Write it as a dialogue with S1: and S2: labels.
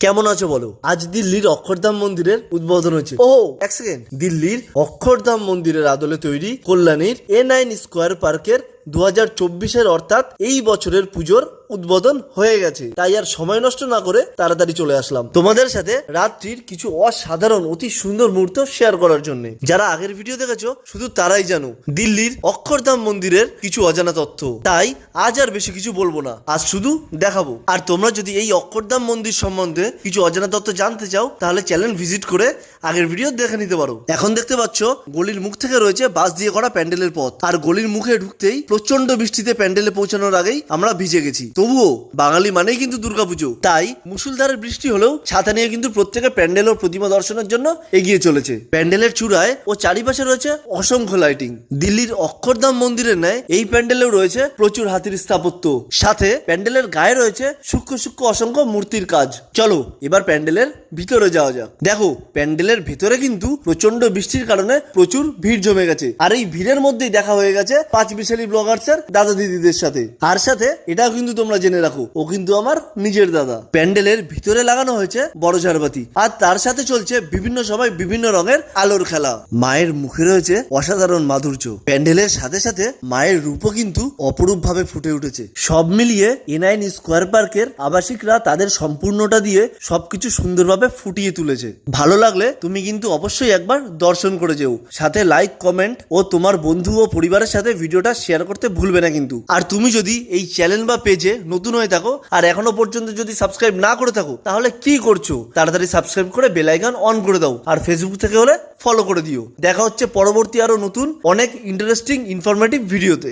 S1: কেমন আছো বলো? আজ দিল্লির অক্ষরধাম মন্দিরের উদ্বোধন হয়েছে। ও এক সেকেন্ড দিল্লির অক্ষরধাম মন্দিরের আদলে তৈরি কল্যাণীর এ নাইন স্কোয়ার পার্কের দু হাজার চব্বিশের অর্থাৎ এই বছরের পুজোর উদ্বোধন হয়ে গেছে। তাই আর সময় নষ্ট না করে তাড়াতাড়ি চলে আসলাম। তোমাদের সাথে রাত্রির কিছু অসাধারণ, অতি সুন্দর মুহূর্ত শেয়ার করার জন্য। যারা আগের ভিডিও দেখেছ, শুধু তারাই জানো, দিল্লির অক্ষরধাম মন্দিরের কিছু অজানা তথ্য। তাই আজ আর বেশি কিছু বলব না, আজ শুধু দেখাবো। আর তোমরা যদি এই অক্ষরধাম মন্দির সম্বন্ধে কিছু অজানা তথ্য জানতে চাও, তাহলে চ্যানেল ভিজিট করে আগের ভিডিও দেখে নিতে পারো। এখন দেখতে পাচ্ছ, গলির মুখ থেকে রয়েছে বাস দিয়ে করা প্যান্ডেলের পথ। আর গলির মুখে ঢুকতেই প্রচণ্ড বৃষ্টিতে প্যান্ডেলে পৌঁছানোর আগেই আমরা ভিজে গেছি। তবুও বাঙালি মানেই কিন্তু দুর্গাপুজো। তাই মুসুলধারের বৃষ্টি হলেও ছাতা নিয়ে কিন্তু প্রত্যেকে প্যান্ডেল ও প্রতিমা দর্শনের জন্য এগিয়ে চলেছে। প্যান্ডেলের চূড়ায় ও চারিপাশে রয়েছে অসংখ্য লাইটিং দিল্লির অক্ষরধাম মন্দিরের ন্যায় এই প্যান্ডেলেও রয়েছে প্রচুর হাতির স্থাপত্য। সাথে প্যান্ডেলের গায়ে রয়েছে সূক্ষ্ম সূক্ষ্ম অসংখ্য মূর্তির কাজ। চলো, এবার প্যান্ডেলের ভিতরে যাওয়া যাক। দেখো, প্যান্ডেলের ভেতরে কিন্তু প্রচণ্ড বৃষ্টির কারণে প্রচুর ভিড় জমে গেছে। আর এই ভিড়ের মধ্যেই দেখা হয়ে গেছে পাঁচ বিশালী ব্লগার্সের দাদা দিদিদের সাথে। আর সাথে এটাও কিন্তু তোমরা জেনে রাখো, ও কিন্তু আমার নিজের দাদা। প্যান্ডেলের ভিতরে লাগানো হয়েছে বড় ঝাড়বাতি, আর তার সাথে চলছে বিভিন্ন সময় বিভিন্ন রঙের আলোর খেলা। মায়ের মুখে রয়েছে অসাধারণ মাধুর্য। প্যান্ডেলের সাথে সাথে মায়ের রূপও কিন্তু অপরূপ ভাবে ফুটে উঠেছে। সব মিলিয়ে এনআইন স্কোয়ার পার্কের আবাসিকরা তাদের সম্পূর্ণটা দিয়ে সবকিছু সুন্দরভাবে ফুটিয়ে তুলেছে। ভালো লাগলে তুমি কিন্তু অবশ্যই একবার দর্শন করে যেও। সাথে লাইক কমেন্ট ও তোমার বন্ধু ও পরিবারের সাথে ভিডিওটা শেয়ার করতে ভুলবে না কিন্তু। আর তুমি যদি এই চ্যানেল বা পেজে নতুন হয়ে থাকো। আর এখনও পর্যন্ত যদি সাবস্ক্রাইব না করে থাকো, তাহলে কি করছ? তাড়াতাড়ি সাবস্ক্রাইব করে বেলাইকান অন করে দাও। আর ফেসবুক থেকে হলে ফলো করে দিও। দেখা হচ্ছে পরবর্তী আরও নতুন, অনেক ইন্টারেস্টিং ইনফরমেটিভ ভিডিওতে